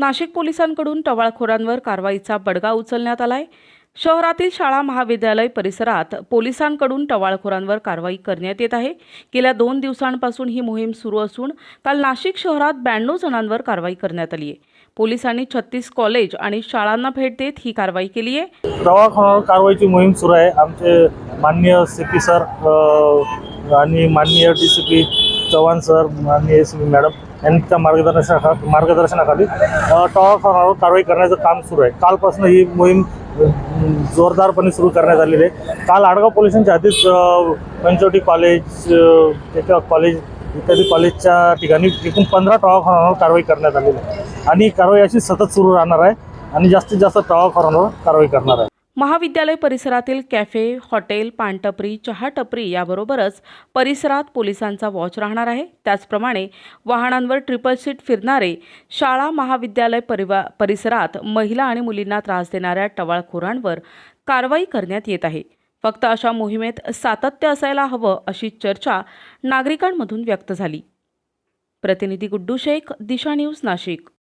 नाशिक पोलिसांकडून टवाळखोरांवर कारवाईचा बडगा उचलण्यात आलाय. शहरातील शाळा महाविद्यालय परिसरात पोलिसांकडून टवाळखोरांवर कारवाई करण्यात येत आहे. गेल्या दोन दिवसांपासून ही मोहीम सुरू असून काल नाशिक शहरात ब्याण्णव जणांवर कारवाई करण्यात आली आहे. पोलिसांनी छत्तीस कॉलेज आणि शाळांना भेट देत ही कारवाई केली आहे. दवाखान्यावर कारवाईची मोहीम सुरू आहे. आमचे माननीय सी पी सर आणि माननीय D C P Chavan sir आणि एस मॅडम यांच्या मार्गदर्शना मार्गदर्शनाखाली टॉवर टवाखान्यावर कारवाई करण्याचं काम सुरू आहे. कालपासून ही मोहीम जोरदारपणे सुरू करण्यात आलेली आहे. काल आडगाव पोलिसांच्या आधीच पंचवटी कॉलेज त्याच्या कॉलेज इत्यादी कॉलेजच्या ठिकाणी एकूण पंधरा टवाखान्यावर कारवाई करण्यात आलेली आहे. आणि कारवाई अशी सतत सुरू राहणार आहे आणि जास्तीत जास्त टवाखान्यावर कारवाई करणार आहे. महाविद्यालय परिसरातील कॅफे हॉटेल पानटपरी चहा टपरी याबरोबरच परिसरात पोलिसांचा वॉच राहणार आहे. त्याचप्रमाणे वाहनांवर ट्रिपल सीट फिरणारे शाळा महाविद्यालय परिवा परिसरात महिला आणि मुलींना त्रास देणाऱ्या टवाळखोरांवर कारवाई करण्यात येत आहे. फक्त अशा मोहिमेत सातत्य असायला हवं अशी चर्चा नागरिकांमधून व्यक्त झाली. प्रतिनिधी गुड्डू शेख दिशा न्यूज नाशिक.